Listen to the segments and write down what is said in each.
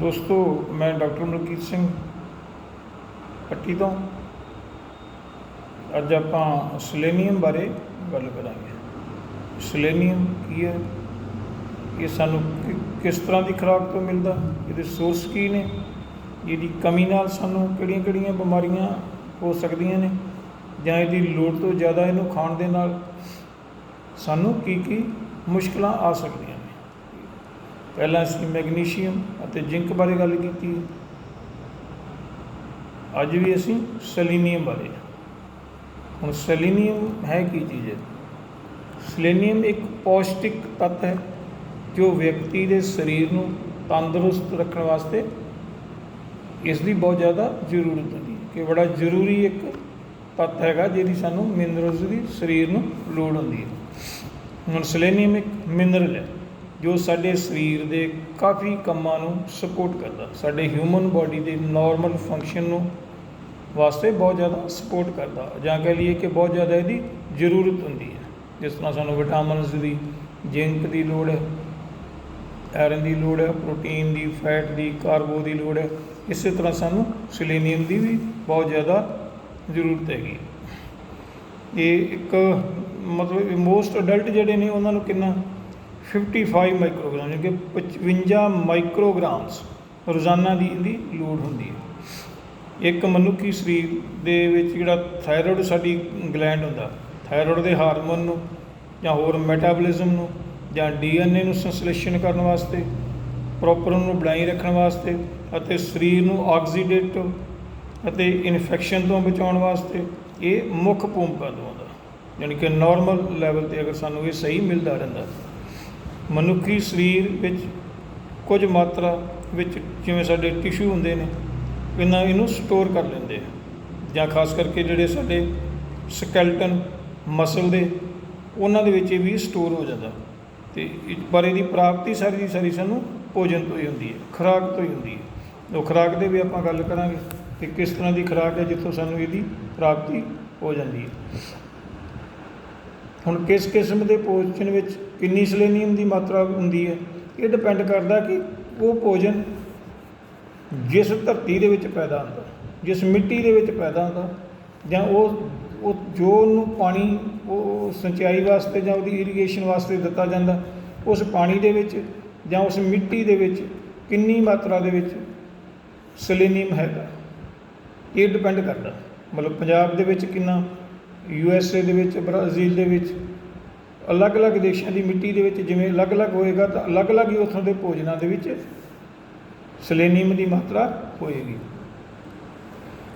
ਦੋਸਤੋ, ਮੈਂ ਡਾਕਟਰ ਮਲਕੀਤ ਸਿੰਘ ਪੱਟੀ ਤੋਂ। ਅੱਜ ਆਪਾਂ ਸਲੇਨੀਅਮ ਬਾਰੇ ਗੱਲ ਕਰਾਂਗੇ। ਸਲੇਨੀਅਮ ਕੀ ਹੈ? ਇਹ ਸਾਨੂੰ ਕਿਸ ਤਰ੍ਹਾਂ ਦੀ ਖੁਰਾਕ ਤੋਂ ਮਿਲਦਾ? ਇਹਦੇ ਸੋਰਸ ਕੀ ਨੇ? ਇਹਦੀ ਕਮੀ ਨਾਲ ਸਾਨੂੰ ਕਿਹੜੀਆਂ-ਕਿਹੜੀਆਂ ਬਿਮਾਰੀਆਂ ਹੋ ਸਕਦੀਆਂ ਨੇ? ਜਾਂ ਇਹਦੀ ਲੋੜ ਤੋਂ ਜ਼ਿਆਦਾ ਇਹਨੂੰ ਖਾਣ ਦੇ ਨਾਲ ਸਾਨੂੰ ਕੀ ਕੀ ਮੁਸ਼ਕਲਾਂ ਆ ਸਕਦੀਆਂ ਪਹਿਲਾਂ ਅਸੀਂ ਮੈਗਨੀਸ਼ੀਅਮ ਅਤੇ ਜ਼ਿੰਕ ਬਾਰੇ ਗੱਲ ਕੀਤੀ ਅੱਜ ਵੀ ਅਸੀਂ ਸੈਲੀਨੀਅਮ ਬਾਰੇ ਹੁਣ ਸੈਲੀਨੀਅਮ ਹੈ ਕੀ ਚੀਜ਼ ਹੈ? ਸੈਲੀਨੀਅਮ ਇੱਕ ਪੌਸ਼ਟਿਕ ਤੱਤ ਹੈ ਜੋ ਵਿਅਕਤੀ ਦੇ ਸਰੀਰ ਨੂੰ ਤੰਦਰੁਸਤ ਰੱਖਣ ਵਾਸਤੇ ਇਸ ਦੀ ਬਹੁਤ ਜ਼ਿਆਦਾ ਜ਼ਰੂਰਤ ਹੁੰਦੀ ਹੈ। ਕਿ ਬੜਾ ਜ਼ਰੂਰੀ ਇੱਕ ਤੱਤ ਹੈਗਾ ਜਿਹਦੀ ਸਾਨੂੰ ਮਿਨਰਲਸ ਦੀ ਸਰੀਰ ਨੂੰ ਲੋੜ ਹੁੰਦੀ ਹੈ। ਹੁਣ ਸੈਲੀਨੀਅਮ ਇੱਕ ਮਿਨਰਲ ਹੈ। ਜੋ ਸਾਡੇ ਸਰੀਰ ਦੇ ਕਾਫੀ ਕੰਮਾਂ ਨੂੰ ਸਪੋਰਟ ਕਰਦਾ। ਸਾਡੇ ਹਿਊਮਨ ਬਾਡੀ ਦੇ ਨਾਰਮਲ ਫੰਕਸ਼ਨ ਨੂੰ ਵਾਸਤੇ ਬਹੁਤ ਜ਼ਿਆਦਾ ਸਪੋਰਟ ਕਰਦਾ। ਜਾਂ ਕਹ ਲਈਏ ਕਿ ਬਹੁਤ ਜ਼ਿਆਦਾ ਇਹਦੀ ਜ਼ਰੂਰਤ ਹੁੰਦੀ ਹੈ। ਜਿਸ ਤਰ੍ਹਾਂ ਸਾਨੂੰ ਵਿਟਾਮਿਨਸ ਦੀ ਜ਼ਿੰਕ ਦੀ ਲੋੜ ਹੈ ਆਇਰਨ ਦੀ ਲੋੜ ਹੈ ਪ੍ਰੋਟੀਨ ਦੀ ਫੈਟ ਦੀ ਕਾਰਬੋ ਦੀ ਲੋੜ ਹੈ। ਇਸੇ ਤਰ੍ਹਾਂ ਸਾਨੂੰ ਸੈਲੀਨੀਅਮ ਦੀ ਵੀ ਬਹੁਤ ਜ਼ਿਆਦਾ ਜ਼ਰੂਰਤ ਹੈਗੀ ਇਹ ਇੱਕ ਮਤਲਬ ਮੋਸਟ ਅਡਲਟ ਜਿਹੜੇ ਨੇ ਉਹਨਾਂ ਨੂੰ ਕਿੰਨਾ 55 ਮਾਈਕਰੋਗ੍ਰਾਮ ਯਾਨੀ ਕਿ 55 ਮਾਈਕਰੋਗ੍ਰਾਮਸ ਰੋਜ਼ਾਨਾ ਦੀ ਇਹਦੀ ਲੋੜ ਹੁੰਦੀ ਹੈ। ਇੱਕ ਮਨੁੱਖੀ ਸਰੀਰ ਦੇ ਵਿੱਚ ਜਿਹੜਾ ਥਾਇਰੋਇਡ ਸਾਡੀ ਗਲੈਂਡ ਹੁੰਦਾ ਥਾਇਰੋਇਡ ਦੇ ਹਾਰਮੋਨ ਨੂੰ ਜਾਂ ਹੋਰ ਮੈਟਾਬੋਲਿਜ਼ਮ ਨੂੰ ਜਾਂ ਡੀਐਨਏ ਨੂੰ ਸੰਸਲੇਸ਼ਣ ਕਰਨ ਵਾਸਤੇ ਪ੍ਰੋਪਰ ਉਹਨੂੰ ਬਣਾਈ ਰੱਖਣ ਵਾਸਤੇ ਅਤੇ ਸਰੀਰ ਨੂੰ ਆਕਸੀਡੇਟ ਅਤੇ ਇਨਫੈਕਸ਼ਨ ਤੋਂ ਬਚਾਉਣ ਵਾਸਤੇ ਇਹ ਮੁੱਖ ਭੂਮਿਕਾ ਨਿਭਾਉਂਦਾ ਯਾਨੀ ਕਿ ਨਾਰਮਲ ਲੈਵਲ ਤੇ ਅਗਰ ਸਾਨੂੰ ਇਹ ਸਹੀ ਮਿਲਦਾ ਰਹਿੰਦਾ ਮਨੁੱਖੀ ਸਰੀਰ ਵਿੱਚ ਕੁਝ ਮਾਤਰਾ ਵਿੱਚ ਜਿਵੇਂ ਸਾਡੇ ਟਿਸ਼ੂ ਹੁੰਦੇ ਨੇ, ਇਹਨਾਂ, ਇਹਨੂੰ ਸਟੋਰ ਕਰ ਲੈਂਦੇ ਆ। ਜਾਂ ਖਾਸ ਕਰਕੇ ਜਿਹੜੇ ਸਾਡੇ ਸਕੈਲਟਨ ਮਸਲ ਦੇ, ਉਹਨਾਂ ਦੇ ਵਿੱਚ ਇਹ ਵੀ ਸਟੋਰ ਹੋ ਜਾਂਦਾ। ਤੇ ਪਰ ਇਹਦੀ ਪ੍ਰਾਪਤੀ ਸਾਰੀ ਦੀ ਸਾਰੀ ਸਾਨੂੰ ਭੋਜਨ ਤੋਂ ਹੀ ਹੁੰਦੀ ਹੈ, ਖੁਰਾਕ ਤੋਂ ਹੀ ਹੁੰਦੀ ਹੈ। ਉਹ ਖੁਰਾਕ ਦੇ ਵੀ ਆਪਾਂ ਗੱਲ ਕਰਾਂਗੇ ਕਿ ਕਿਸ ਤਰ੍ਹਾਂ ਦੀ ਖੁਰਾਕ ਹੈ ਜਿੱਥੋਂ ਸਾਨੂੰ ਇਹਦੀ ਪ੍ਰਾਪਤੀ ਹੋ ਜਾਂਦੀ ਹੈ। ਹੁਣ ਕਿਸ ਕਿਸਮ ਦੇ ਭੋਜਨ ਵਿੱਚ ਕਿੰਨੀ ਸੈਲੀਨੀਅਮ ਦੀ ਮਾਤਰਾ ਹੁੰਦੀ ਹੈ, ਇਹ ਡਿਪੈਂਡ ਕਰਦਾ ਕਿ ਉਹ ਭੋਜਨ ਜਿਸ ਧਰਤੀ ਦੇ ਵਿੱਚ ਪੈਦਾ ਹੁੰਦਾ, ਜਿਸ ਮਿੱਟੀ ਦੇ ਵਿੱਚ ਪੈਦਾ ਹੁੰਦਾ, ਜਾਂ ਉਹ ਉਹ ਜੋ ਉਹਨੂੰ ਪਾਣੀ, ਉਹ ਸਿੰਚਾਈ ਵਾਸਤੇ ਜਾਂ ਉਹਦੀ ਇਰੀਗੇਸ਼ਨ ਵਾਸਤੇ ਦਿੱਤਾ ਜਾਂਦਾ, ਉਸ ਪਾਣੀ ਦੇ ਵਿੱਚ ਜਾਂ ਉਸ ਮਿੱਟੀ ਦੇ ਵਿੱਚ ਕਿੰਨੀ ਮਾਤਰਾ ਦੇ ਵਿੱਚ ਸਲੇਨੀਅਮ ਹੈਗਾ, ਇਹ ਡਿਪੈਂਡ ਕਰਦਾ। ਮਤਲਬ ਪੰਜਾਬ ਦੇ ਵਿੱਚ ਕਿੰਨਾ ਯੂ ਐਸ ਏ ਦੇ ਵਿੱਚ ਬ੍ਰਾਜ਼ੀਲ ਦੇ ਵਿੱਚ ਅਲੱਗ-ਅਲੱਗ ਦੇਸ਼ਾਂ ਦੀ ਮਿੱਟੀ ਦੇ ਵਿੱਚ ਜਿਵੇਂ ਅਲੱਗ-ਅਲੱਗ ਹੋਏਗਾ ਤਾਂ ਅਲੱਗ-ਅਲੱਗ ਹੀ ਉੱਥੋਂ ਦੇ ਭੋਜਨਾਂ ਦੇ ਵਿੱਚ ਸਲੇਨੀਅਮ ਦੀ ਮਾਤਰਾ ਹੋਏਗੀ।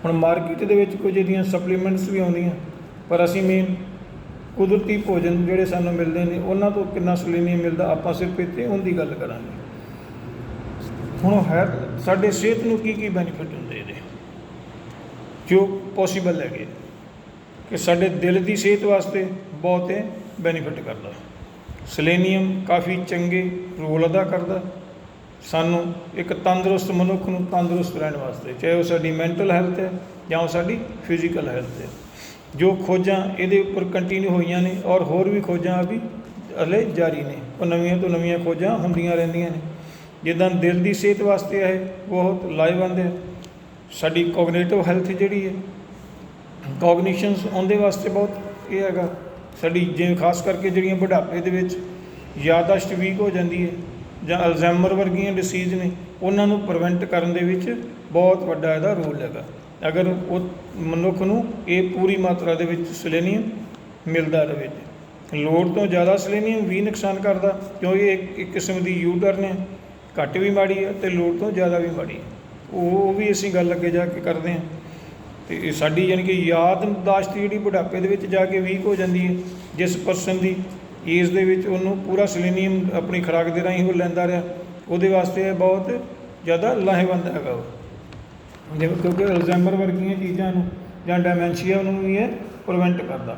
ਹੁਣ ਮਾਰਕੀਟ ਦੇ ਵਿੱਚ ਕੁਝ ਇਹਦੀਆਂ ਸਪਲੀਮੈਂਟਸ ਵੀ ਆਉਂਦੀਆਂ, ਪਰ ਅਸੀਂ ਮੇਨ ਕੁਦਰਤੀ ਭੋਜਨ ਜਿਹੜੇ ਸਾਨੂੰ ਮਿਲਦੇ ਨੇ, ਉਹਨਾਂ ਤੋਂ ਕਿੰਨਾ ਸੈਲੀਨੀਅਮ ਮਿਲਦਾ, ਆਪਾਂ ਸਿਰਫ ਇੱਥੇ ਉਹਦੀ ਗੱਲ ਕਰਾਂਗੇ। ਹੁਣ ਹੈ, ਸਾਡੇ ਸਿਹਤ ਨੂੰ ਕੀ ਕੀ ਬੈਨੀਫਿਟ ਹੁੰਦੇ ਇਹਦੇ? ਜੋ ਪੋਸੀਬਲ ਹੈਗੇ। ਕਿ ਸਾਡੇ ਦਿਲ ਦੀ ਸਿਹਤ ਵਾਸਤੇ ਬਹੁਤ ਬੈਨੀਫਿਟ ਕਰਦਾ। ਸਲੇਨੀਅਮ ਕਾਫੀ ਚੰਗੇ ਰੋਲ ਅਦਾ ਕਰਦਾ। ਸਾਨੂੰ ਇੱਕ ਤੰਦਰੁਸਤ ਮਨੁੱਖ ਨੂੰ ਤੰਦਰੁਸਤ ਰਹਿਣ ਵਾਸਤੇ, ਚਾਹੇ ਉਹ ਸਾਡੀ ਮੈਂਟਲ ਹੈਲਥ ਹੈ ਜਾਂ ਉਹ ਸਾਡੀ ਫਿਜ਼ੀਕਲ ਹੈਲਥ ਹੈ। ਜੋ ਖੋਜਾਂ ਇਹਦੇ ਉੱਪਰ ਕੰਟੀਨਿਊ ਹੋਈਆਂ ਨੇ ਔਰ ਹੋਰ ਵੀ ਖੋਜਾਂ ਵੀ ਹਲੇ ਜਾਰੀ ਨੇ। ਉਹ ਨਵੀਆਂ ਤੋਂ ਨਵੀਆਂ ਖੋਜਾਂ ਹੁੰਦੀਆਂ ਰਹਿੰਦੀਆਂ ਨੇ। ਜਿੱਦਾਂ ਦਿਲ ਦੀ ਸਿਹਤ ਵਾਸਤੇ ਹੈ ਬਹੁਤ ਲਾਹੇਵੰਦ ਹੈ। ਸਾਡੀ ਕੋਗਨੀਟਿਵ ਹੈਲਥ ਜਿਹੜੀ ਹੈ ਕੋਗਨੀਸ਼ਨਸ ਉਹਦੇ ਵਾਸਤੇ ਬਹੁਤ ਇਹ ਹੈਗਾ। ਸਾਡੀ ਜਿਵੇਂ ਖਾਸ ਕਰਕੇ ਜਿਹੜੀਆਂ ਬੁਢਾਪੇ ਦੇ ਵਿੱਚ ਯਾਦਾਸ਼ਤ ਵੀਕ ਹੋ ਜਾਂਦੀ ਹੈ ਜਾਂ ਅਲਜ਼ਾਈਮਰ ਵਰਗੀਆਂ ਡਿਸੀਜ਼ ਨੇ, ਉਹਨਾਂ ਨੂੰ ਪ੍ਰੀਵੈਂਟ ਕਰਨ ਦੇ ਵਿੱਚ ਬਹੁਤ ਵੱਡਾ ਇਹਦਾ ਰੋਲ ਹੈਗਾ। ਅਗਰ ਉਹ ਮਨੁੱਖ ਨੂੰ ਇਹ ਪੂਰੀ ਮਾਤਰਾ ਦੇ ਵਿੱਚ ਸੈਲੀਨੀਅਮ ਮਿਲਦਾ ਰਹੇ ਲੋੜ ਤੋਂ ਜ਼ਿਆਦਾ ਸੈਲੀਨੀਅਮ ਵੀ ਨੁਕਸਾਨ ਕਰਦਾ ਕਿਉਂਕਿ ਇਹ ਇੱਕ ਇੱਕ ਕਿਸਮ ਦੀ ਯੂਟਰ ਨੇ, ਘੱਟ ਵੀ ਮਾੜੀ ਹੈ ਤੇ ਲੋੜ ਤੋਂ ਜ਼ਿਆਦਾ ਵੀ ਮਾੜੀ ਹੈ। ਉਹ ਉਹ ਵੀ ਅਸੀਂ ਗੱਲ ਅੱਗੇ ਜਾ ਕੇ ਕਰਦੇ ਹਾਂ। ਤੇ ਇਹ ਸਾਡੀ ਯਾਨੀ ਕਿ ਯਾਦਦਾਸ਼ਤ ਜਿਹੜੀ ਬੁਢਾਪੇ ਦੇ ਵਿੱਚ ਜਾ ਕੇ ਵੀਕ ਹੋ ਜਾਂਦੀ ਹੈ, ਜਿਸ ਪਰਸਨ ਦੀ ਏਜ ਦੇ ਵਿੱਚ ਉਹਨੂੰ ਪੂਰਾ ਸੈਲੀਨੀਅਮ ਆਪਣੀ ਖੁਰਾਕ ਦੇ ਰਾਹੀਂ ਉਹ ਲੈਂਦਾ ਰਿਹਾ, ਉਹਦੇ ਵਾਸਤੇ ਇਹ ਬਹੁਤ ਜ਼ਿਆਦਾ ਲਾਹੇਵੰਦ ਹੈਗਾ ਉਹ। ਜਿਵੇਂ ਕਿਉਂਕਿ ਅਲਜ਼ਾਈਮਰ ਵਰਗੀਆਂ ਚੀਜ਼ਾਂ ਨੂੰ ਜਾਂ ਡਾਇਮੈਂਸ਼ੀਆ ਨੂੰ ਵੀ ਇਹ ਪ੍ਰੀਵੈਂਟ ਕਰਦਾ।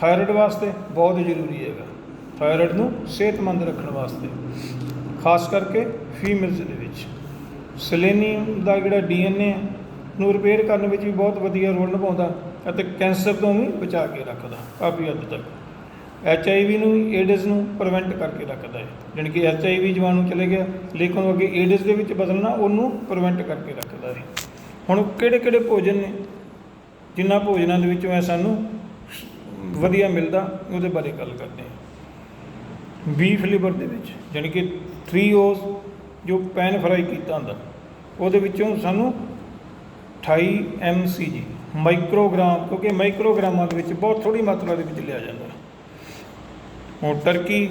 ਥਾਇਰਾਇਡ ਵਾਸਤੇ ਬਹੁਤ ਜ਼ਰੂਰੀ ਹੈਗਾ। ਥਾਇਰਾਇਡ ਨੂੰ ਸਿਹਤਮੰਦ ਰੱਖਣ ਵਾਸਤੇ। ਖਾਸ ਕਰਕੇ ਫੀਮੇਲਸ ਦੇ ਵਿੱਚ। ਸਲੇਨੀਅਮ ਦਾ ਜਿਹੜਾ ਡੀਐਨਏ ਨੂੰ ਰਿਪੇਅਰ ਕਰਨ ਵਿੱਚ ਵੀ ਬਹੁਤ ਵਧੀਆ ਰੋਲ ਨਿਭਾਉਂਦਾ ਅਤੇ ਕੈਂਸਰ ਤੋਂ ਵੀ ਬਚਾ ਕੇ ਰੱਖਦਾ, ਕਾਫੀ ਹੱਦ ਤੱਕ। ਐਚ ਆਈ ਵੀ ਨੂੰ ਏਡਸ ਨੂੰ ਪ੍ਰੀਵੈਂਟ ਕਰਕੇ ਰੱਖਦਾ ਹੈ। ਜਾਣੀ ਕਿ ਐਚ ਆਈ ਵੀ ਜਵਾਨੂੰ ਚਲੇ ਗਿਆ, ਲੇਕਿਨ ਉਹ ਅੱਗੇ ਏਡਸ ਦੇ ਵਿੱਚ ਬਦਲਣਾ ਉਹਨੂੰ ਪ੍ਰੀਵੈਂਟ ਕਰਕੇ ਰੱਖਦਾ ਹੈ। ਹੁਣ ਕਿਹੜੇ ਕਿਹੜੇ ਭੋਜਨ ਨੇ, ਜਿਨ੍ਹਾਂ ਭੋਜਨਾਂ ਦੇ ਵਿੱਚੋਂ ਇਹ ਸਾਨੂੰ ਵਧੀਆ ਮਿਲਦਾ, ਉਹਦੇ ਬਾਰੇ ਗੱਲ ਕਰਦੇ ਹਾਂ। ਬੀ ਫਲੇਵਰ ਦੇ ਵਿੱਚ, ਜਾਣੀ ਕਿ 3 ਓਸ ਜੋ ਪੈਨ ਫਰਾਈ ਕੀਤਾ ਹੁੰਦਾ, ਉਹਦੇ ਵਿੱਚੋਂ ਸਾਨੂੰ 28 mcg ਮਾਈਕਰੋਗ੍ਰਾਮ ਕਿਉਂਕਿ ਮਾਈਕਰੋਗ੍ਰਾਮਾਂ ਦੇ ਵਿੱਚ ਬਹੁਤ ਥੋੜੀ ਮਾਤਰਾ ਦੇ ਵਿੱਚ ਲਿਆ ਜਾਂਦਾ। ਹੁਣ ਟਰਕੀ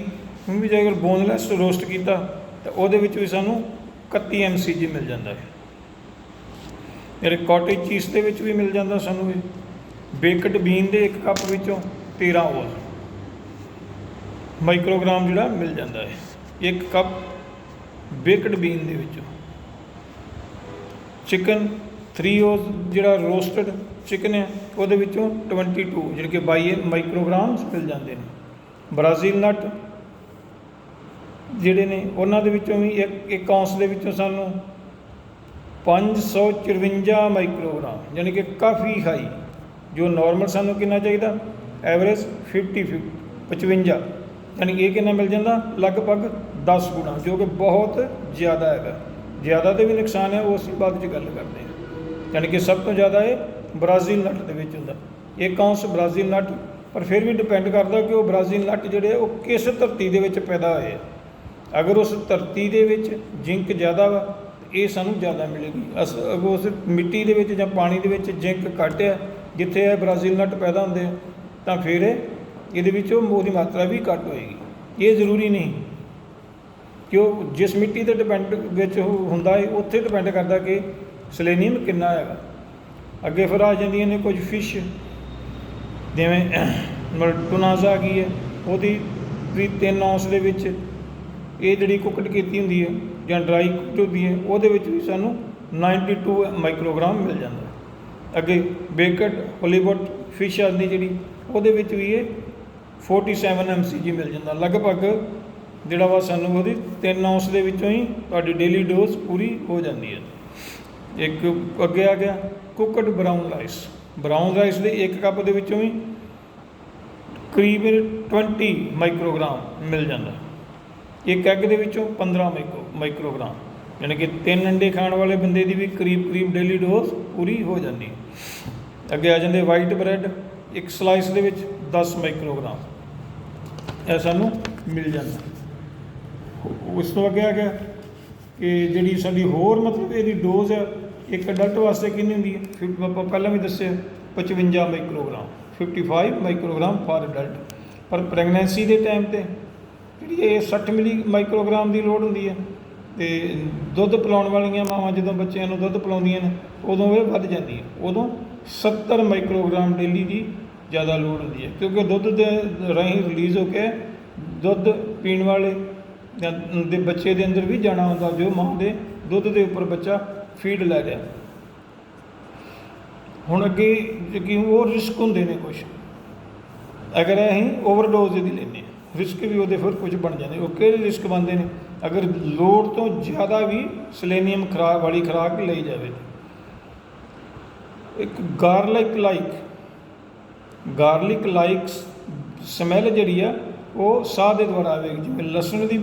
ਨੂੰ ਵੀ ਜੇਕਰ ਬੋਨਲੈਸ ਰੋਸਟ ਕੀਤਾ, ਤਾਂ ਉਹਦੇ ਵਿੱਚ ਵੀ ਸਾਨੂੰ 31 mcg ਮਿਲ ਜਾਂਦਾ ਹੈ। ਜਿਹੜੇ ਕਾਟੇਜ ਚੀਜ਼ ਦੇ ਵਿੱਚ ਵੀ ਮਿਲ ਜਾਂਦਾ ਸਾਨੂੰ ਇਹ। ਬੇਕਡ ਬੀਨ ਦੇ ਇੱਕ ਕੱਪ ਵਿੱਚੋਂ 13 ਓਜ਼ ਮਾਈਕਰੋਗ੍ਰਾਮ ਜਿਹੜਾ ਮਿਲ ਜਾਂਦਾ ਹੈ। ਇੱਕ ਕੱਪ ਬੇਕਡ ਬੀਨ ਦੇ ਵਿੱਚੋਂ। ਚਿਕਨ 3 ਓਜ਼ ਜਿਹੜਾ ਰੋਸਟਡ ਚਿਕਨ ਹੈ, ਉਹਦੇ ਵਿੱਚੋਂ 22 ਜਿਹੜੇ ਕਿ 22 ਮਾਈਕਰੋਗ੍ਰਾਮਸ ਮਿਲ ਜਾਂਦੇ ਨੇ। ਬ੍ਰਾਜ਼ੀਲ ਨਟ ਜਿਹੜੇ ਨੇ, ਉਹਨਾਂ ਦੇ ਵਿੱਚੋਂ ਵੀ ਇੱਕ ਇੱਕ ਔਂਸ ਦੇ ਵਿੱਚੋਂ ਸਾਨੂੰ 554 ਮਾਈਕਰੋਗ੍ਰਾਮ ਯਾਨੀ ਕਿ ਕਾਫੀ ਹਾਈ ਜੋ ਨਾਰਮਲ ਸਾਨੂੰ ਕਿੰਨਾ ਚਾਹੀਦਾ? ਐਵਰੇਜ 50 55 ਯਾਨੀ ਕਿ ਇਹ ਕਿੰਨਾ ਮਿਲ ਜਾਂਦਾ? ਲਗਭਗ 10 ਗੁਣਾ, ਜੋ ਕਿ ਬਹੁਤ ਜ਼ਿਆਦਾ ਹੈਗਾ। ਜ਼ਿਆਦਾ ਦੇ ਵੀ ਨੁਕਸਾਨ ਹੈ, ਉਹ ਅਸੀਂ ਬਾਅਦ ਵਿੱਚ ਗੱਲ ਕਰਦੇ ਯਾਨੀ ਕਿ ਸਭ ਤੋਂ ਜ਼ਿਆਦਾ ਇਹ ਬ੍ਰਾਜ਼ੀਲ ਨਟ ਦੇ ਵਿੱਚ ਹੁੰਦਾ। ਇੱਕ ਔਂਸ ਬ੍ਰਾਜ਼ੀਲ ਨਟ ਪਰ ਫਿਰ ਵੀ ਡਿਪੈਂਡ ਕਰਦਾ ਕਿ ਉਹ ਬ੍ਰਾਜ਼ੀਲ ਨਟ ਜਿਹੜੇ ਆ, ਉਹ ਕਿਸ ਧਰਤੀ ਦੇ ਵਿੱਚ ਪੈਦਾ ਹੋਏ ਅਗਰ ਉਸ ਧਰਤੀ ਦੇ ਵਿੱਚ ਜ਼ਿੰਕ ਜ਼ਿਆਦਾ ਵਾ ਇਹ ਸਾਨੂੰ ਜ਼ਿਆਦਾ ਮਿਲੇਗੀ। ਅਸ ਉਸ ਮਿੱਟੀ ਦੇ ਵਿੱਚ ਜਾਂ ਪਾਣੀ ਦੇ ਵਿੱਚ ਜ਼ਿੰਕ ਘੱਟ ਆ ਜਿੱਥੇ ਇਹ ਬ੍ਰਾਜ਼ੀਲ ਨਟ ਪੈਦਾ ਹੁੰਦੇ ਆ ਤਾਂ ਫਿਰ ਇਹਦੇ ਵਿੱਚ ਉਹ ਉਹਦੀ ਮਾਤਰਾ ਵੀ ਘੱਟ ਹੋਏਗੀ। ਇਹ ਜ਼ਰੂਰੀ ਨਹੀਂ ਕਿ ਉਹ ਜਿਸ ਮਿੱਟੀ ਤੇ ਡਿਪੈਂਡ ਵਿੱਚ ਹੁੰਦਾ ਹੈ ਉੱਥੇ ਡਿਪੈਂਡ ਕਰਦਾ ਕਿ ਸਲੇਨੀਅਮ ਕਿੰਨਾ ਹੈਗਾ? ਅੱਗੇ ਫਿਰ ਆ ਜਾਂਦੀਆਂ ਨੇ ਕੁਝ ਫਿਸ਼ ਜਿਵੇਂ ਮਤਲਬ ਆ ਗਈ ਹੈ, ਉਹਦੀ ਵੀ 3 ਔਂਸ ਦੇ ਵਿੱਚ ਇਹ ਜਿਹੜੀ ਕੁੱਕਡ ਕੀਤੀ ਹੁੰਦੀ ਹੈ ਜਾਂ ਡਰਾਈ ਕੁੱਕਡ ਹੁੰਦੀ ਹੈ, ਉਹਦੇ ਵਿੱਚ ਵੀ ਸਾਨੂੰ 92 ਮਾਈਕਰੋਗ੍ਰਾਮ ਮਿਲ ਜਾਂਦਾ ਅੱਗੇ ਬੇਕਡ, ਹੋਲੀਵੁੱਡ, ਫਿਸ਼ ਆਉਂਦੀ ਜਿਹੜੀ, ਉਹਦੇ ਵਿੱਚ ਵੀ ਇਹ 47 mcg ਮਿਲ ਜਾਂਦਾ ਲਗਭਗ ਜਿਹੜਾ ਵਾ ਸਾਨੂੰ ਉਹਦੀ 3 ਔਂਸ ਦੇ ਵਿੱਚੋਂ ਹੀ ਤੁਹਾਡੀ ਡੇਲੀ ਡੋਜ਼ ਪੂਰੀ ਹੋ ਜਾਂਦੀ ਹੈ। ਇੱਕ ਅੱਗੇ ਆ ਗਿਆ cooked brown rice brown rice ਦੇ ਇੱਕ ਕੱਪ ਦੇ ਵਿੱਚੋਂ ਵੀ ਕਰੀਬ 20 ਮਾਈਕਰੋਗ੍ਰਾਮ ਮਿਲ ਜਾਂਦਾ। ਇੱਕ ਐਗ ਦੇ ਵਿੱਚੋਂ 15 ਮਾਈਕਰੋ ਮਾਈਕਰੋਗ੍ਰਾਮ ਯਾਨੀ ਕਿ ਤਿੰਨ ਅੰਡੇ ਖਾਣ ਵਾਲੇ ਬੰਦੇ ਦੀ ਵੀ ਕਰੀਬ ਕਰੀਬ ਡੇਲੀ ਡੋਜ਼ ਪੂਰੀ ਹੋ ਜਾਂਦੀ ਅੱਗੇ ਆ ਜਾਂਦੇ ਵਾਈਟ ਬ੍ਰੈਡ ਇੱਕ ਸਲਾਈਸ ਦੇ ਵਿੱਚ 10 ਮਾਈਕਰੋਗ੍ਰਾਮ ਇਹ ਸਾਨੂੰ ਮਿਲ ਜਾਂਦਾ। ਉਸ ਤੋਂ ਅੱਗੇ ਆ ਗਿਆ ਕਿ ਜਿਹੜੀ ਸਾਡੀ ਹੋਰ ਮਤਲਬ ਇਹਦੀ ਡੋਜ਼ ਹੈ ਇੱਕ ਅਡਲਟ ਵਾਸਤੇ ਕਿੰਨੀ ਹੁੰਦੀ ਹੈ ਫਿਰ ਆਪਾਂ ਪਹਿਲਾਂ ਵੀ ਦੱਸਿਆ 55 ਮਾਈਕਰੋਗ੍ਰਾਮ 55 ਮਾਈਕਰੋਗ੍ਰਾਮ ਫਾਰ ਅਡਲਟ ਪਰ ਪ੍ਰੈਗਨੈਂਸੀ ਦੇ ਟਾਈਮ ਤੇ ਜਿਹੜੀ ਇਹ 60 ਮਿਲੀ ਮਾਈਕਰੋਗ੍ਰਾਮ ਦੀ ਲੋੜ ਹੁੰਦੀ ਹੈ ਤੇ ਦੁੱਧ ਪਿਲਾਉਣ ਵਾਲੀਆਂ ਮਾਵਾਂ ਜਦੋਂ ਬੱਚਿਆਂ ਨੂੰ ਦੁੱਧ ਪਿਲਾਉਂਦੀਆਂ ਨੇ, ਉਦੋਂ ਇਹ ਵੱਧ ਜਾਂਦੀ ਹੈ ਉਦੋਂ 70 ਮਾਈਕਰੋਗ੍ਰਾਮ ਡੇਲੀ ਦੀ ਜ਼ਿਆਦਾ ਲੋੜ ਹੁੰਦੀ ਹੈ ਕਿਉਂਕਿ ਦੁੱਧ ਦੇ ਰਾਹੀਂ ਰਿਲੀਜ਼ ਹੋ ਕੇ ਦੁੱਧ ਪੀਣ ਵਾਲੇ ਦੇ ਬੱਚੇ ਦੇ ਅੰਦਰ ਵੀ ਜਾਣਾ ਹੁੰਦਾ, ਜੋ ਮਾਂ ਦੇ ਦੁੱਧ ਦੇ ਉੱਪਰ ਬੱਚਾ ਫੀਡ ਲੈ ਰਿਹਾ। ਹੁਣ ਅੱਗੇ ਕਿ ਹੋਰ ਰਿਸਕ ਹੁੰਦੇ ਨੇ ਕੁਝ ਅਗਰ ਅਸੀਂ ਓਵਰਡੋਜ਼ ਦੀ ਲੈਂਦੇ ਹਾਂ ਰਿਸਕ ਵੀ ਉਹਦੇ ਫਿਰ ਕੁਝ ਬਣ ਜਾਂਦੇ। ਉਹ ਕਿਹੜੇ ਰਿਸਕ ਬਣਦੇ ਨੇ? ਅਗਰ ਲੋੜ ਤੋਂ ਜ਼ਿਆਦਾ ਵੀ ਸਲੇਨੀਅਮ ਖਰਾਕ, ਵਾਲੀ ਖੁਰਾਕ ਲਈ ਜਾਵੇ। ਇੱਕ garlic like garlic like smell ਜਿਹੜੀ ਆ ਉਹ ਸਾਹ ਦੇ ਦੁਆਰਾ ਆਵੇਗੀ। ਜਿਵੇਂ ਲਸਣ ਦੀ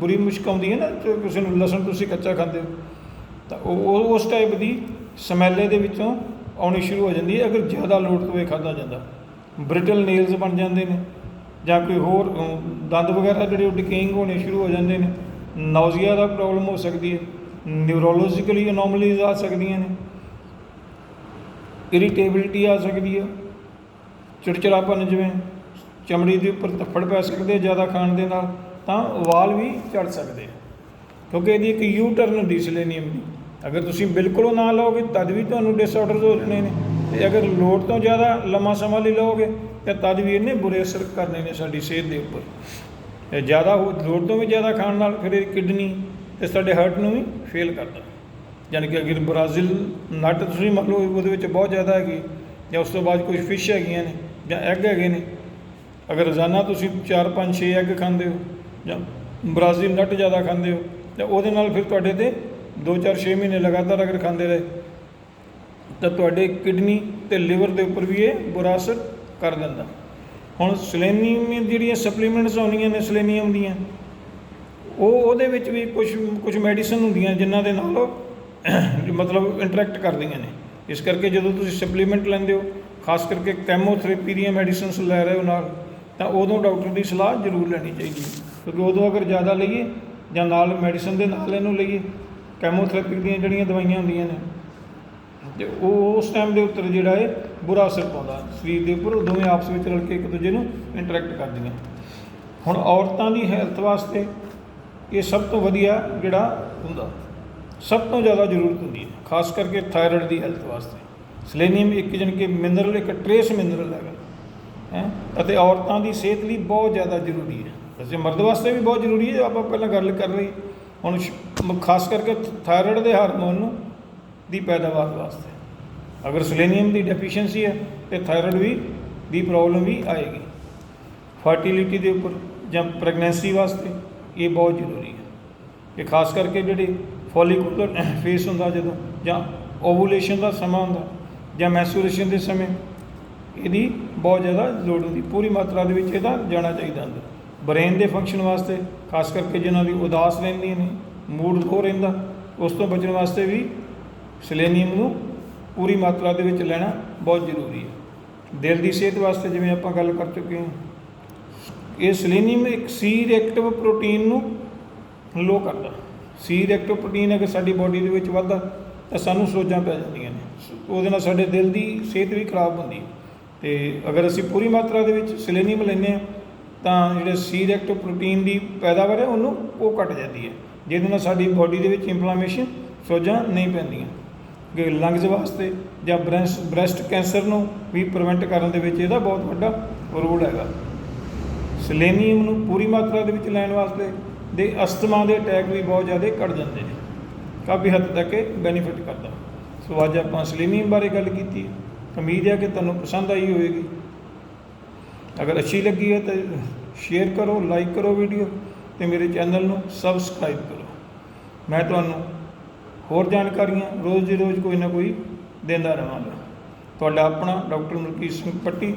ਬੁਰੀ ਮੁਸ਼ਕ ਆਉਂਦੀ ਹੈ ਨਾ, ਤੇ ਕਿਸੇ ਨੂੰ ਲਸਣ ਤੁਸੀਂ ਕੱਚਾ ਖਾਂਦੇ ਹੋ, ਤਾਂ ਉਹ ਉਸ ਟਾਈਪ ਦੀ ਸਮੈਲੇ ਦੇ ਵਿੱਚੋਂ ਆਉਣੀ ਸ਼ੁਰੂ ਹੋ ਜਾਂਦੀ ਹੈ, ਅਗਰ ਜ਼ਿਆਦਾ ਲੋੜ ਤੋਂ ਇਹ ਖਾਧਾ ਜਾਂਦਾ। ਬ੍ਰਿਟਲ ਨੇਲਸ ਬਣ ਜਾਂਦੇ ਨੇ, ਜਾਂ ਕੋਈ ਹੋਰ ਦੰਦ ਵਗੈਰਾ ਜਿਹੜੇ ਉਹ ਡਿਕੇਇੰਗ ਹੋਣੇ ਸ਼ੁਰੂ ਹੋ ਜਾਂਦੇ ਨੇ ਨਾਊਜ਼ੀਆ ਦਾ ਪ੍ਰੋਬਲਮ ਹੋ ਸਕਦੀ ਹੈ ਨਿਊਰੋਲੋਜੀਕਲੀ ਅਨੋਮਲੀਜ਼ ਆ ਸਕਦੀਆਂ ਨੇ ਇਰੀਟੇਬਿਲਟੀ ਆ ਸਕਦੀ ਹੈ, ਚਿੜਚਿੜਾਪਨ ਜਿਵੇਂ ਚਮੜੀ ਦੇ ਉੱਪਰ ਧੱਫੜ ਪੈ ਸਕਦੇ ਜ਼ਿਆਦਾ ਖਾਣ ਦੇ ਨਾਲ, ਤਾਂ ਵਾਲ ਵੀ ਝੜ ਸਕਦੇ ਆ। ਕਿਉਂਕਿ ਇਹਦੀ ਇੱਕ ਯੂ ਟਰਨ ਹੁੰਦੀ ਸਲੇਨੀਅਮ ਦੀ। ਅਗਰ ਤੁਸੀਂ ਬਿਲਕੁਲ ਨਾ ਲਓਗੇ, ਤਦ ਵੀ ਤੁਹਾਨੂੰ ਡਿਸਆਰਡਰਸ ਹੋ ਜਾਣੇ ਨੇ। ਤੇ ਅਗਰ ਲੋੜ ਤੋਂ ਜ਼ਿਆਦਾ ਲੰਮਾ ਸਮਾਂ ਲਈ ਲਓਗੇ, ਤੇ ਤਦ ਵੀ ਇਹਨੇ ਬੁਰੇ ਅਸਰ ਕਰਨੇ ਨੇ ਸਾਡੀ ਸਿਹਤ ਦੇ ਉੱਪਰ। ਤੇ ਜ਼ਿਆਦਾ ਹੋ- ਲੋੜ ਤੋਂ ਵੀ ਜ਼ਿਆਦਾ ਖਾਣ ਨਾਲ ਫਿਰ ਇਹ ਕਿਡਨੀ ਤੇ ਸਾਡੇ ਹਾਰਟ ਨੂੰ ਵੀ ਫੇਲ ਕਰਦਾ। ਯਾਨੀ ਕਿ ਅਗਰ ਬ੍ਰਾਜ਼ੀਲ ਨਟ ਤੁਸੀਂ ਮੰਨ ਲਓ, ਉਹਦੇ ਵਿੱਚ ਬਹੁਤ ਜ਼ਿਆਦਾ ਹੈਗੀ, ਜਾਂ ਉਸ ਤੋਂ ਬਾਅਦ ਕੁਝ ਫਿਸ਼ ਹੈਗੀਆਂ ਨੇ, ਜਾਂ ਐਗ ਹੈਗੇ ਨੇ ਅਗਰ ਰੋਜ਼ਾਨਾ ਤੁਸੀਂ 4 5 6 ਐਗ ਖਾਂਦੇ ਹੋ ਜਾਂ ਬ੍ਰਾਜ਼ੀਲ ਨਟ ਜ਼ਿਆਦਾ ਖਾਂਦੇ ਹੋ, ਤਾਂ ਉਹਦੇ ਨਾਲ ਫਿਰ ਤੁਹਾਡੇ ਤੇ 2 4 6 ਮਹੀਨੇ ਲਗਾਤਾਰ ਅਗਰ ਖਾਂਦੇ ਰਹੇ, ਤਾਂ ਤੁਹਾਡੇ ਕਿਡਨੀ ਤੇ ਲਿਵਰ ਦੇ ਉੱਪਰ ਵੀ ਇਹ ਬੁਰਾ ਅਸਰ ਕਰ ਦਿੰਦਾ। ਹੁਣ ਸਲੇਨੀਅਮ ਜਿਹੜੀਆਂ ਸਪਲੀਮੈਂਟਸ ਆਉਂਦੀਆਂ ਨੇ, ਸਲੇਨੀਅਮ ਦੀਆਂ, ਉਹ ਉਹਦੇ ਵਿੱਚ ਵੀ ਕੁਝ ਕੁਝ ਮੈਡੀਸਨ ਹੁੰਦੀਆਂ ਜਿਨ੍ਹਾਂ ਦੇ ਨਾਲ ਉਹ ਮਤਲਬ ਇੰਟਰੈਕਟ ਕਰਦੀਆਂ ਨੇ। ਇਸ ਕਰਕੇ ਜਦੋਂ ਤੁਸੀਂ ਸਪਲੀਮੈਂਟ ਲੈਂਦੇ ਹੋ, ਖਾਸ ਕਰਕੇ ਕੈਮੋਥੈਰੇਪੀ ਦੀਆਂ ਮੈਡੀਸਿਨਸ ਲੈ ਰਹੇ ਹੋ ਨਾਲ ਤਾਂ ਉਦੋਂ ਡਾਕਟਰ ਦੀ ਸਲਾਹ ਜ਼ਰੂਰ ਲੈਣੀ ਚਾਹੀਦੀ ਹੈ। ਕਿਉਂਕਿ ਉਦੋਂ ਅਗਰ ਜ਼ਿਆਦਾ ਲਈਏ ਜਾਂ ਨਾਲ ਮੈਡੀਸਨ ਦੇ ਨਾਲ ਇਹਨੂੰ ਲਈਏ ਕੈਮੋਥੈਰੇਪੀ ਦੀਆਂ ਜਿਹੜੀਆਂ ਦਵਾਈਆਂ ਹੁੰਦੀਆਂ ਨੇ, ਤੇ ਉਹ ਉਸ ਟਾਈਮ ਦੇ ਉੱਤੇ ਜਿਹੜਾ ਹੈ ਬੁਰਾ ਅਸਰ ਪਾਉਂਦਾ ਸਰੀਰ ਦੇ ਉੱਪਰ ਉਹ ਦੋਵੇਂ ਆਪਸ ਵਿੱਚ ਰਲ ਕੇ ਇੱਕ ਦੂਜੇ ਨੂੰ ਇੰਟਰੈਕਟ ਕਰਦੀਆਂ। ਹੁਣ ਔਰਤਾਂ ਦੀ ਹੈਲਥ ਵਾਸਤੇ ਇਹ ਸਭ ਤੋਂ ਵਧੀਆ ਜਿਹੜਾ ਹੁੰਦਾ, ਸਭ ਤੋਂ ਜ਼ਿਆਦਾ ਜ਼ਰੂਰਤ ਹੁੰਦੀ ਹੈ। ਖਾਸ ਕਰਕੇ ਥਾਇਰਾਇਡ ਦੀ ਹੈਲਥ ਵਾਸਤੇ। ਸਲੇਨੀਅਮ ਇੱਕ ਜਨ ਕਿ ਮਿਨਰਲ ਇੱਕ ਟਰੇਸ ਮਿਨਰਲ ਹੈਗਾ। ਹੈ? ਅਤੇ ਔਰਤਾਂ ਦੀ ਸਿਹਤ ਲਈ ਬਹੁਤ ਜ਼ਿਆਦਾ ਜ਼ਰੂਰੀ ਹੈ। ਵੈਸੇ ਮਰਦ ਵਾਸਤੇ ਵੀ ਬਹੁਤ ਜ਼ਰੂਰੀ ਹੈ, ਆਪਾਂ ਪਹਿਲਾਂ ਗੱਲ ਕਰ ਲਈ। ਹੁਣ ਖਾਸ ਕਰਕੇ ਥਾਇਰਾਇਡ ਦੇ ਹਾਰਮੋਨ ਨੂੰ ਦੀ ਪੈਦਾਵਾਰ ਵਾਸਤੇ। ਅਗਰ ਸਲੇਨੀਅਮ ਦੀ ਡੈਫੀਸ਼ੀਐਂਸੀ ਹੈ, ਤੇ ਥਾਇਰਾਇਡ ਵੀ, ਦੀ ਪ੍ਰੋਬਲਮ ਵੀ ਆਏਗੀ। ਫਰਟੀਲਿਟੀ ਦੇ ਉੱਪਰ ਜਾਂ ਪ੍ਰੈਗਨੈਂਸੀ ਵਾਸਤੇ ਇਹ ਬਹੁਤ ਜ਼ਰੂਰੀ ਹੈ। ਕਿ ਖਾਸ ਕਰਕੇ ਜਿਹੜੇ ਫੋਲੀਕੂਲਰ ਫੇਸ ਹੁੰਦਾ ਜਦੋਂ ਜਾਂ ਓਵੂਲੇਸ਼ਨ ਦਾ ਸਮਾਂ ਹੁੰਦਾ ਜਾਂ ਮੈਂਸੂਰੇਸ਼ਨ ਦੇ ਸਮੇਂ ਇਹਦੀ ਬਹੁਤ ਜ਼ਿਆਦਾ ਲੋੜ ਹੁੰਦੀ। ਪੂਰੀ ਮਾਤਰਾ ਦੇ ਵਿੱਚ ਇਹਦਾ ਜਾਣਾ ਚਾਹੀਦਾ ਅੰਦਰ। ਬ੍ਰੇਨ ਦੇ ਫੰਕਸ਼ਨ ਵਾਸਤੇ, ਖਾਸ ਕਰਕੇ ਜਿਨ੍ਹਾਂ ਦੀ ਉਦਾਸ ਰਹਿੰਦੀਆਂ ਨੇ ਮੂਡ ਲੋ ਰਹਿੰਦਾ, ਉਸ ਤੋਂ ਬਚਣ ਵਾਸਤੇ ਵੀ ਸਲੇਨੀਅਮ ਨੂੰ ਪੂਰੀ ਮਾਤਰਾ ਦੇ ਵਿੱਚ ਲੈਣਾ ਬਹੁਤ ਜ਼ਰੂਰੀ ਹੈ। ਦਿਲ ਦੀ ਸਿਹਤ ਵਾਸਤੇ ਜਿਵੇਂ ਆਪਾਂ ਗੱਲ ਕਰ ਚੁੱਕੇ ਹਾਂ, ਇਹ ਸਲੇਨੀਅਮ ਇੱਕ ਸੀ ਰਿਐਕਟਿਵ ਪ੍ਰੋਟੀਨ ਨੂੰ ਲੋ ਕਰਦਾ। ਸੀ ਰਿਐਕਟਿਵ ਪ੍ਰੋਟੀਨ ਅਗਰ ਸਾਡੀ ਬਾਡੀ ਦੇ ਵਿੱਚ ਵੱਧਦਾ, ਤਾਂ ਸਾਨੂੰ ਸੋਜਾਂ ਪੈ ਜਾਂਦੀਆਂ ਨੇ। ਉਹਦੇ ਨਾਲ ਸਾਡੇ ਦਿਲ ਦੀ ਸਿਹਤ ਵੀ ਖਰਾਬ ਹੁੰਦੀ ਹੈ। ਤੇ ਅਗਰ ਅਸੀਂ ਪੂਰੀ ਮਾਤਰਾ ਦੇ ਵਿੱਚ ਸਿਲੇਨੀਅਮ ਲੈਂਦੇ ਹਾਂ, ਤਾਂ ਜਿਹੜੇ ਸੀ ਰੈਕਟਿਵ ਪ੍ਰੋਟੀਨ ਦੀ ਪੈਦਾਵਾਰ ਹੈ, ਉਹਨੂੰ ਉਹ ਘਟ ਜਾਂਦੀ ਹੈ। ਜਿਹਦੇ ਨਾਲ ਸਾਡੀ ਬਾਡੀ ਦੇ ਵਿੱਚ ਇਨਫਲਾਮੇਸ਼ਨ ਸੋਜਾਂ ਨਹੀਂ ਪੈਂਦੀਆਂ। ਕਿ ਲੰਗਸ ਵਾਸਤੇ ਜਾਂ ਬ੍ਰੈਸਟ ਬ੍ਰੈਸਟ ਕੈਂਸਰ ਨੂੰ ਵੀ ਪ੍ਰੀਵੈਂਟ ਕਰਨ ਦੇ ਵਿੱਚ ਇਹਦਾ ਬਹੁਤ ਵੱਡਾ ਰੋਲ ਹੈਗਾ। ਸਿਲੇਨੀਅਮ ਨੂੰ ਪੂਰੀ ਮਾਤਰਾ ਦੇ ਵਿੱਚ ਲੈਣ ਵਾਸਤੇ ਦੇ ਅਸਥਮਾ ਦੇ ਅਟੈਕ ਵੀ ਬਹੁਤ ਜ਼ਿਆਦਾ ਘਟ ਜਾਂਦੇ ਨੇ। ਕਾਫੀ ਹੱਦ ਤੱਕ ਇਹ ਬੈਨੀਫਿਟ ਕਰਦਾ। ਸੋ ਅੱਜ ਆਪਾਂ ਸਿਲੇਨੀਅਮ ਬਾਰੇ ਗੱਲ ਕੀਤੀ ਉਮੀਦ ਹੈ ਕਿ ਤੁਹਾਨੂੰ ਪਸੰਦ ਆਈ ਹੋਵੇਗੀ। ਅਗਰ ਅੱਛੀ ਲੱਗੀ ਹੈ ਤਾਂ ਸ਼ੇਅਰ ਕਰੋ ਲਾਈਕ ਕਰੋ ਵੀਡੀਓ ਤੇ ਮੇਰੇ ਚੈਨਲ ਨੂੰ ਸਬਸਕ੍ਰਾਈਬ ਕਰੋ। ਮੈਂ ਤੁਹਾਨੂੰ ਹੋਰ ਜਾਣਕਾਰੀਆਂ ਰੋਜ਼ ਦੀ ਰੋਜ਼ ਕੋਈ ਨਾ ਕੋਈ ਦਿੰਦਾ ਰਹਾਂਗਾ। ਤੁਹਾਡਾ ਆਪਣਾ ਡਾਕਟਰ ਮਲਕੀਤ ਸਿੰਘ ਪੱਟੀ